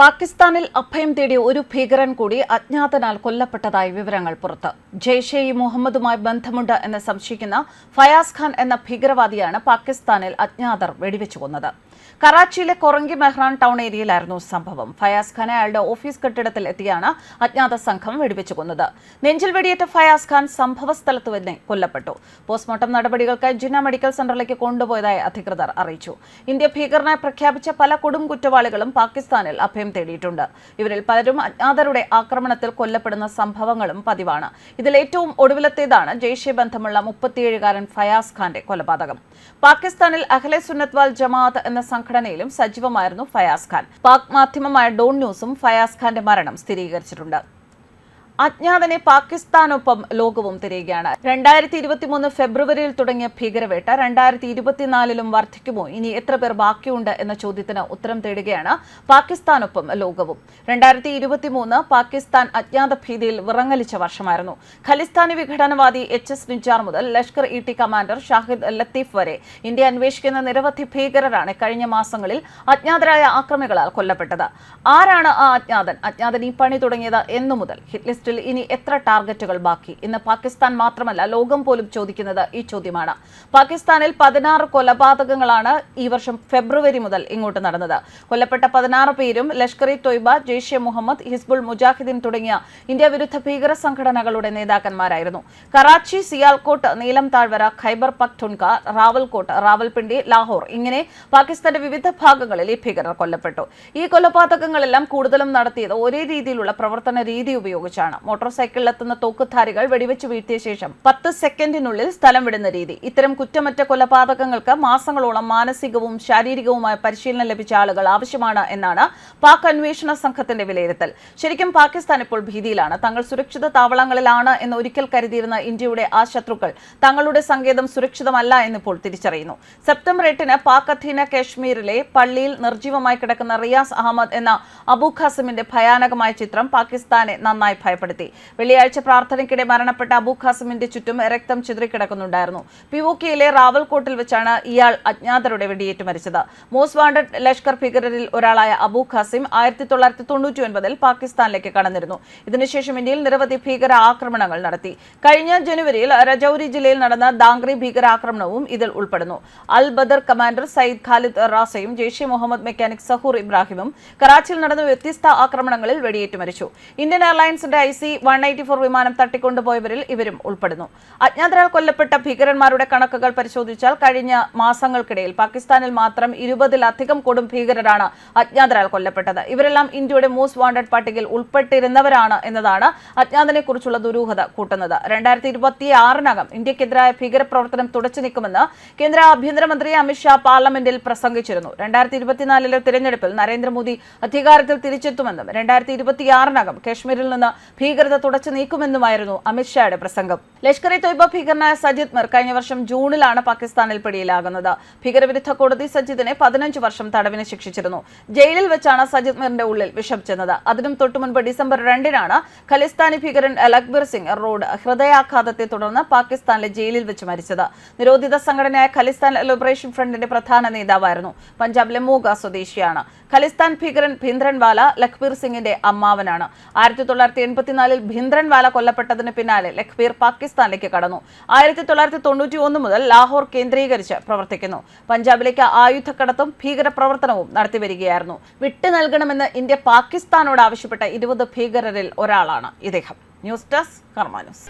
പാകിസ്ഥാനിൽ അഭയം തേടിയ ഒരു ഭീകരൻ കൂടി അജ്ഞാതനാൽ കൊല്ലപ്പെട്ടതായി വിവരങ്ങൾ പുറത്ത്. ജെയ്ഷെ ഇ മുഹമ്മദുമായി ബന്ധമുണ്ട് എന്ന് സംശയിക്കുന്ന ഫയാസ് ഖാൻ എന്ന ഭീകരവാദിയാണ് പാകിസ്ഥാനിൽ അജ്ഞാതർ വെടിവെച്ചു കൊന്നത്. കറാച്ചിയിലെ കൊറങ്കി മെഹ്റാൻ ടൗൺ ഏരിയയിലായിരുന്നു സംഭവം. ഫയാസ് ഖാൻ അയാളുടെ ഓഫീസ് കെട്ടിടത്തിൽ എത്തിയാണ് അജ്ഞാത സംഘം വെടിവെച്ചു കൊന്നത്. നെഞ്ചിൽ വെടിയേറ്റ ഫയാസ് ഖാൻ സംഭവ സ്ഥലത്ത് തന്നെ കൊല്ലപ്പെട്ടു. പോസ്റ്റ്മോർട്ടം നടപടികൾക്കായി ജിന്ന മെഡിക്കൽ സെന്ററിലേക്ക് കൊണ്ടുപോയതായി അധികൃതർ അറിയിച്ചു. ഇന്ത്യ ഭീകരനായി പ്രഖ്യാപിച്ച പല കൊടും കുറ്റവാളികളും പാകിസ്ഥാനിൽ അഭയം തേടിയിട്ടുണ്ട്. ഇവരിൽ പലരും അജ്ഞാതരുടെ ആക്രമണത്തിൽ കൊല്ലപ്പെടുന്ന സംഭവങ്ങളും പതിവാണ്. ഇതിൽ ഏറ്റവും ഒടുവിലത്തേതാണ് ജെയ്ഷെ ബന്ധമുള്ള മുപ്പത്തിയേഴുകാരൻ ഫയാസ് ഖാന്റെ കൊലപാതകം. പാകിസ്ഥാനിൽ അഖിലേ സുന്നത്വാൽ ജമാഅത്ത് എന്ന സംഘടനയിലും സജീവമായിരുന്നു ഫയാസ് ഖാൻ. പാക് മാധ്യമമായ ഡോൺ ന്യൂസും ഫയാസ് ഖാന്റെ മരണം സ്ഥിരീകരിച്ചിട്ടുണ്ട്. അജ്ഞാതനെ പാകിസ്ഥാനൊപ്പം ലോകവും തിരയുകയാണ്. രണ്ടായിരത്തി ഇരുപത്തിമൂന്ന് ഫെബ്രുവരിയിൽ തുടങ്ങിയ ഭീകരവേട്ട രണ്ടായിരത്തി ഇരുപത്തിനാലിലും വർദ്ധിക്കുമോ ഇനി എത്ര പേർ ബാക്കിയുണ്ട് എന്ന ചോദ്യത്തിന് ഉത്തരം തേടുകയാണ് പാകിസ്ഥാനൊപ്പം ലോകവും. രണ്ടായിരത്തി ഇരുപത്തിമൂന്ന് പാകിസ്ഥാൻ അജ്ഞാത ഭീതിയിൽ വിറങ്ങലിച്ച വർഷമായിരുന്നു. ഖലിസ്ഥാനി വിഘടനവാദി എച്ച് എസ് നിജാർ മുതൽ ലഷ്കർ ഇ ടി കമാൻഡർ ഷാഹിദ് ലത്തീഫ് വരെ ഇന്ത്യ അന്വേഷിക്കുന്ന നിരവധി ഭീകരരാണ് കഴിഞ്ഞ മാസങ്ങളിൽ അജ്ഞാതരായ ആക്രമികളാൽ കൊല്ലപ്പെട്ടത്. ആരാണ് ആ അജ്ഞാതൻ? അജ്ഞാതൻ ഈ പണി തുടങ്ങിയത് എന്നു മുതൽ ഹിറ്റ് ലിസ്റ്റിൽ ഇനി എത്ര ടാർഗറ്റുകൾ ബാക്കി? ഇന്ന് പാകിസ്ഥാൻ മാത്രമല്ല ലോകം പോലും ചോദിക്കുന്നത് ഈ ചോദ്യമാണ്. പാകിസ്ഥാനിൽ പതിനാറ് കൊലപാതകങ്ങളാണ് ഈ വർഷം ഫെബ്രുവരി മുതൽ ഇങ്ങോട്ട് നടന്നത്. കൊല്ലപ്പെട്ട പതിനാറ് പേരും ലഷ്കർ ഇ തൊയ്ബ ജെയ്ഷെ മുഹമ്മദ് ഹിസ്ബുൾ മുജാഹിദ്ദീൻ തുടങ്ങിയ ഇന്ത്യ വിരുദ്ധ ഭീകര സംഘടനകളുടെ നേതാക്കന്മാരായിരുന്നു. കറാച്ചി സിയാൽകോട്ട് നീലം താഴ്വര ഖൈബർ പഖ്തുൻക റാവൽകോട്ട് റാവൽപിണ്ടി ലാഹോർ ഇങ്ങനെ പാകിസ്ഥാന്റെ വിവിധ ഭാഗങ്ങളിൽ ഈ ഭീകരർ കൊല്ലപ്പെട്ടു. ഈ കൊലപാതകങ്ങളെല്ലാം കൂടുതലും നടത്തിയത് ഒരേ രീതിയിലുള്ള പ്രവർത്തന രീതി ഉപയോഗിച്ചാണ്. മോട്ടോർ സൈക്കിളിലെത്തുന്ന തോക്കുധാരികൾ വെടിവെച്ച് വീഴ്ത്തിയ ശേഷം പത്ത് സെക്കൻഡിനുള്ളിൽ സ്ഥലം വിടുന്ന രീതി. ഇത്തരം കുറ്റമറ്റ കൊലപാതകങ്ങൾക്ക് മാസങ്ങളോളം മാനസികവും ശാരീരികവുമായ പരിശീലനം ലഭിച്ച ആളുകൾ ആവശ്യമാണ് എന്നാണ് പാക് അന്വേഷണ സംഘത്തിന്റെ വിലയിരുത്തൽ. ശരിക്കും പാകിസ്ഥാൻ ഇപ്പോൾ ഭീതിയിലാണ്. തങ്ങൾ സുരക്ഷിത താവളങ്ങളിലാണ് എന്ന് ഒരിക്കൽ കരുതിയിരുന്ന ഇന്ത്യയുടെ ആ ശത്രുക്കൾ തങ്ങളുടെ സങ്കേതം സുരക്ഷിതമല്ല എന്നിപ്പോൾ തിരിച്ചറിയുന്നു. സെപ്റ്റംബർ എട്ടിന് പാക് അധീന കാശ്മീരിലെ പള്ളിയിൽ നിർജീവമായി കിടക്കുന്ന റിയാസ് അഹമ്മദ് എന്ന അബു ഖാസിമിന്റെ ഭയാനകമായ ചിത്രം പാകിസ്ഥാനെ നന്നായി ഭയപ്പെടുത്തി. വെള്ളിയാഴ്ച പ്രാർത്ഥനയ്ക്കിടെ മരണപ്പെട്ട അബു ഖാസിമിന്റെ ചുറ്റും രക്തം ചിതറിക്കിടക്കുന്നുണ്ടായിരുന്നു. പിവോക്കിയിലെ റാവൽകോട്ടിൽ വെച്ചാണ് ഇയാൾ അജ്ഞാതരുടെ വെടിയേറ്റ് മരിച്ചത്. മോസ്റ്റ് വാണ്ടഡ് ലഷ്കർ ഭീകരരിൽ ഒരാളായ അബു ഖാസിം ആയിരത്തി തൊള്ളായിരത്തി തൊണ്ണൂറ്റി ഒൻപതിൽ പാകിസ്ഥാനിലേക്ക് കടന്നിരുന്നു. ഇതിനുശേഷം ഇന്ത്യയിൽ നിരവധി ഭീകര ആക്രമണങ്ങൾ നടത്തി. കഴിഞ്ഞ ജനുവരിയിൽ രജൌരി ജില്ലയിൽ നടന്ന ദാംഗ്രി ഭീകരാക്രമണവും ഇതിൽ ഉൾപ്പെടുന്നു. അൽ ബദർ കമാൻഡർ സയ്യിദ് ഖാലിദ് റാസയും ജെയ്ഷെ മുഹമ്മദ് മെക്കാനിക് സഹൂർ ഇബ്രാഹിമും കറാച്ചിയിൽ നടന്ന വ്യത്യസ്ത ആക്രമണങ്ങളിൽ വെടിയേറ്റ് മരിച്ചു. Indian എയർലൈൻസിന്റെ I C one eighty four വിമാനം തട്ടിക്കൊണ്ടുപോയവരിൽ ഇവരും ഉൾപ്പെടുന്നു. അജ്ഞാതരാൽ കൊല്ലപ്പെട്ട ഭീകരന്മാരുടെ കണക്കുകൾ പരിശോധിച്ചാൽ കഴിഞ്ഞ മാസങ്ങൾക്കിടയിൽ പാകിസ്ഥാനിൽ മാത്രം ഇരുപതിലധികം കൊടും ഭീകരരാണ് അജ്ഞാതരാൽ കൊല്ലപ്പെട്ടത്. ഇവരെല്ലാം ഇന്ത്യയുടെ മോസ്റ്റ് വാണ്ടഡ് പട്ടികയിൽ ഉൾപ്പെട്ടിരുന്നവരാണ് എന്നതാണ് അജ്ഞാതനെ കുറിച്ചുള്ള ദുരൂഹത കൂട്ടുന്നത്. രണ്ടായിരത്തി ഇരുപത്തി ആറിനകം ഇന്ത്യക്കെതിരായ ഭീകരപ്രവർത്തനം തുടച്ചു നീക്കുമെന്ന് കേന്ദ്ര ആഭ്യന്തരമന്ത്രി അമിത്ഷാ പാർലമെന്റിൽ പ്രസംഗിച്ചിരുന്നു. രണ്ടായിരത്തി ഇരുപത്തിനാലിലെ തിരഞ്ഞെടുപ്പിൽ നരേന്ദ്രമോദി അധികാരത്തിൽ തിരിച്ചെത്തുമെന്നും രണ്ടായിരത്തി ഇരുപത്തിയാറിനകം കശ്മീരിൽ നിന്ന് ഭീകരത തുടച്ചു നീക്കുമെന്നുമായിരുന്നു അമിത്ഷായുടെ പ്രസംഗം. ലഷ്കർ ഇ തൊയ്ബ ഭീകരനായ സജിദ് മിർ കഴിഞ്ഞ വർഷം ജൂണിലാണ് പാകിസ്ഥാനിൽ പിടിയിലാകുന്നത്. ഭീകരവിരുദ്ധ കോടതി സജിദിനെ പതിനഞ്ച് വർഷം തടവിന് ശിക്ഷിച്ചിരുന്നു. ജയിലിൽ വെച്ചാണ് സജിദ് മിറിന്റെ ഉള്ളിൽ വിഷം ചെന്നത്. അതിനും തൊട്ടുമുൻപ് ഡിസംബർ രണ്ടിനാണ് ഖലിസ്ഥാനി ഭീകരൻ ലക്ബീർ സിംഗ് റോഡ് ഹൃദയാഘാതത്തെ തുടർന്ന് പാകിസ്ഥാനിലെ ജയിലിൽ വെച്ച് മരിച്ചത്. നിരോധിത സംഘടനയായ ഖലിസ്ഥാൻ ലിബറേഷൻ ഫ്രണ്ടിന്റെ പ്രധാന നേതാവായിരുന്നു. പഞ്ചാബിലെ മൂഗ സ്വദേശിയാണ്. ഖലിസ്ഥാൻ ഭീകരൻ ഭിന്ദ്രൻവാല ലഖ്ബീർ സിംഗിന്റെ അമ്മാവനാണ്. ആയിരത്തി തൊള്ളായിരത്തി എൺപത്തിനാലിൽ ഭിന്ദ്രൻവാല കൊല്ലപ്പെട്ടതിന് പിന്നാലെ ലഖ്ബീർ പാകിസ്ഥാനിലേക്ക് കടന്നു. ആയിരത്തി തൊള്ളായിരത്തി തൊണ്ണൂറ്റി ഒന്ന് മുതൽ ലാഹോർ കേന്ദ്രീകരിച്ച് പ്രവർത്തിക്കുന്നു. പഞ്ചാബിലേക്ക് ആയുധക്കടത്തും ഭീകരപ്രവർത്തനവും നടത്തിവരികയായിരുന്നു. വിട്ടു നൽകണമെന്ന് ഇന്ത്യ പാകിസ്ഥാനോട് ആവശ്യപ്പെട്ട ഇരുപത് ഭീകരരിൽ ഒരാളാണ് ഇദ്ദേഹം. News desk Karma news.